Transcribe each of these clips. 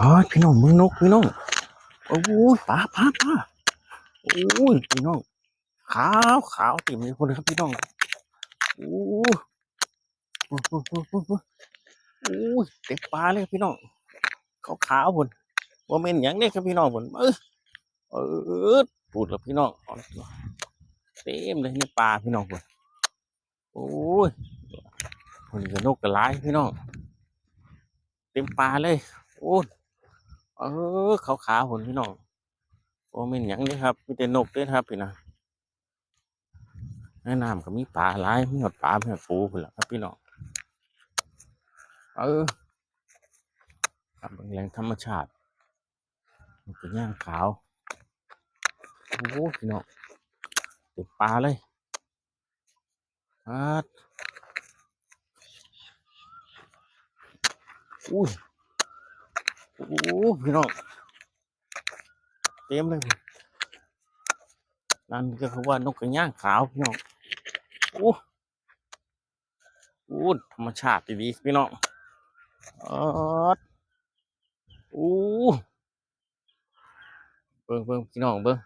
อ๋อพี่น้องมึงนกพี่น้องโอ้ยปลาปลาปลาโอ้ยพี่น้องขาวขาวเต็มเลยคนลยครับพี่น้องโอ้ยโอ้ยโอ้ยโอ้ยเต็มปลาเลยพี่น้องขาวขาวๆพุ่นว่าเมนหยังเนี่ยครับพี่น้องพุ่นเออเออพูดแล้วพี่น้องเต็มเลยในปลาพี่น้องพุ่นโอ้ยคนกับนกกระไรพี่น้องเต็มปลาเลย โอ้ย เออขาวขาวๆผลพี่น้องโอ้ไม่นหยังเลยครับมีแต่นกด้อครับพี่นะแนะน้ำก็มีปลาหลายมีหอดปลามีหอดปูพุ่นละครับพี่น้องเออครับเป็นแหล่งธรรมชาติมันเป็นย่างขาวโอ้พี่น้องเต็มปลาเลยอาดอุ้ย โอ้โหพี่น้องเต็มเลยนั่นก็คือว่านกกระย่างขาวพี่น้องโอ้โหธรรมชาติดีพี่น้องออดโอ้เบิ่งเบิ่งพี่น้องเบิ่ง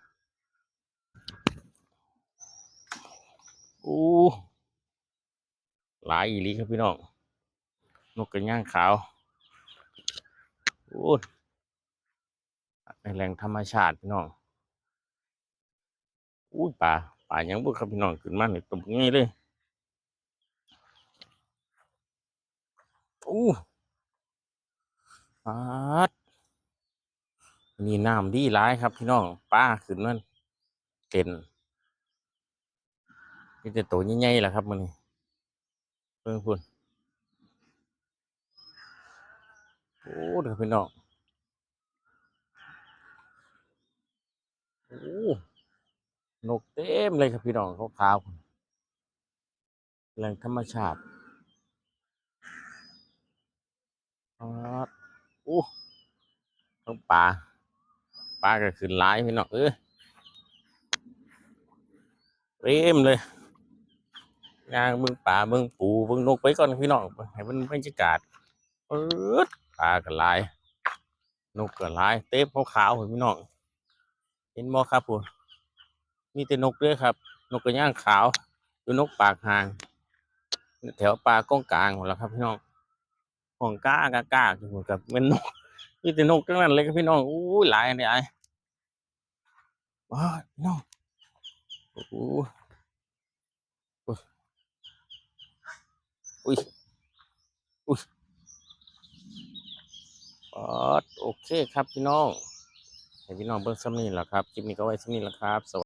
โอ้หลายอีลีครับพี่น้อง นกกระย่างขาว โอ้นแหล่งธรรมชาติพี่น้องอุ้ยป่าป่ายังบุกครับพี่น้องขึ้นมาเนี่ยตบง่ายเลยอู้ปาดมีน้ำดีร้ายครับพี่น้องป้าขึ้นมันเต็นนี่จะโตใหญ่ๆแหละครับมันนี่เพิ่งพูด โอ้เดี๋ยวพี่น้องโอ้นกเต็มเลยครับพี่น้องเขาวแหล่งธรรมชาติปาดอู้ต้องปลาปลาก็ขึ้นหลายพี่น้องเออเต็มเลยยางเบิ่งปลาเบิ่งปูเบิ่งนกไปก่อนพี่น้องให้มันบรรยากาศเออ ปลาก็หลาย นกก็หลาย เต็มขาวๆพี่น้องเห็นบ่ครับผมมีแต่นกด้วยครับ นกกระย่างขาวดูนกปากหาง แถวปลาก้องกลางหมดแล้วครับพี่น้องห้องก้ากากาอยู่หมดกับเป็นนกมีแต่นกทั้งนั้นเลยครับพี่น้องอู้ยหลายอันนี้ไอ้ว้าวพี่น้องโอ้โหอุ้ยอุ้ยอุ้ยอ๋อ โอเคครับพี่น้องให้พี่น้องเบิ่งซ้ำนี่แหละครับ คลิปนี้ก็ไว้ซ้ำนี่แหละครับสวัส